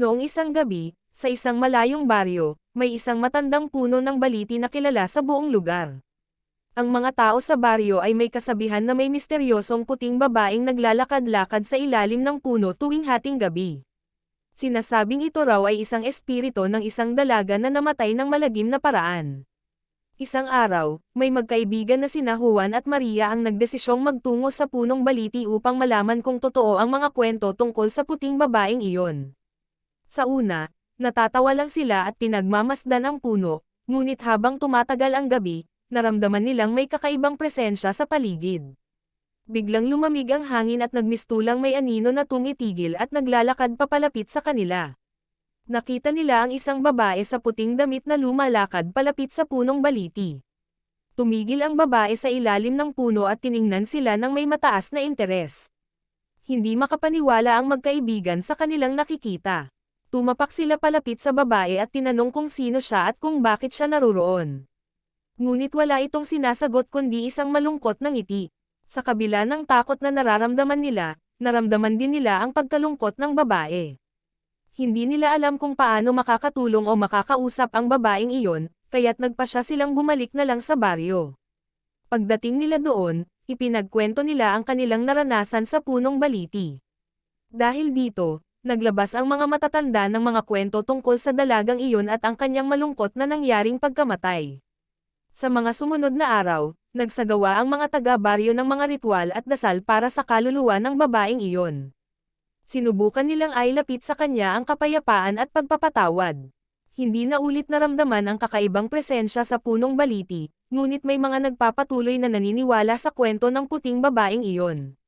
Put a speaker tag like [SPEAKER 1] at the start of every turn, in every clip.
[SPEAKER 1] Noong isang gabi, sa isang malayong baryo, may isang matandang puno ng baliti na kilala sa buong lugar. Ang mga tao sa baryo ay may kasabihan na may misteryosong puting babaeng naglalakad-lakad sa ilalim ng puno tuwing hating gabi. Sinasabing ito raw ay isang espirito ng isang dalaga na namatay ng malagim na paraan. Isang araw, may magkaibigan na sina Juan at Maria ang nagdesisyong magtungo sa punong baliti upang malaman kung totoo ang mga kwento tungkol sa puting babaeng iyon. Sa una, natatawa lang sila at pinagmamasdan ang puno, ngunit habang tumatagal ang gabi, naramdaman nilang may kakaibang presensya sa paligid. Biglang lumamig ang hangin at nagmistulang may anino na tumitigil at naglalakad papalapit sa kanila. Nakita nila ang isang babae sa puting damit na lumalakad palapit sa punong baliti. Tumigil ang babae sa ilalim ng puno at tiningnan sila ng may mataas na interes. Hindi makapaniwala ang magkaibigan sa kanilang nakikita. Tumapak sila palapit sa babae at tinanong kung sino siya at kung bakit siya naruroon. Ngunit wala itong sinasagot kundi isang malungkot na ngiti. Sa kabila ng takot na nararamdaman nila, naramdaman din nila ang pagkalungkot ng babae. Hindi nila alam kung paano makakatulong o makakausap ang babaeng iyon, kaya't nagpa siya silang bumalik na lang sa baryo. Pagdating nila doon, ipinagkwento nila ang kanilang naranasan sa punong baliti. Dahil dito, naglabas ang mga matatanda ng mga kwento tungkol sa dalagang iyon at ang kanyang malungkot na nangyaring pagkamatay. Sa mga sumunod na araw, nagsagawa ang mga taga-baryo ng mga ritual at dasal para sa kaluluwa ng babaeng iyon. Sinubukan nilang ay lapit sa kanya ang kapayapaan at pagpapatawad. Hindi na ulit naramdaman ang kakaibang presensya sa punong baliti, ngunit may mga nagpapatuloy na naniniwala sa kwento ng puting babaeng iyon.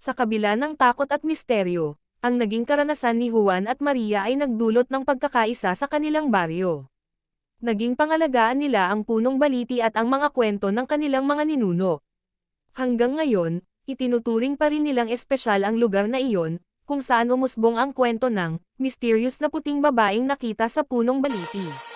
[SPEAKER 1] Sa kabila ng takot at misteryo, ang naging karanasan ni Juan at Maria ay nagdulot ng pagkakaisa sa kanilang baryo. Naging pangalagaan nila ang punong baliti at ang mga kwento ng kanilang mga ninuno. Hanggang ngayon, itinuturing pa rin nilang espesyal ang lugar na iyon, kung saan umusbong ang kwento ng mysterious na puting babaeng nakita sa punong baliti.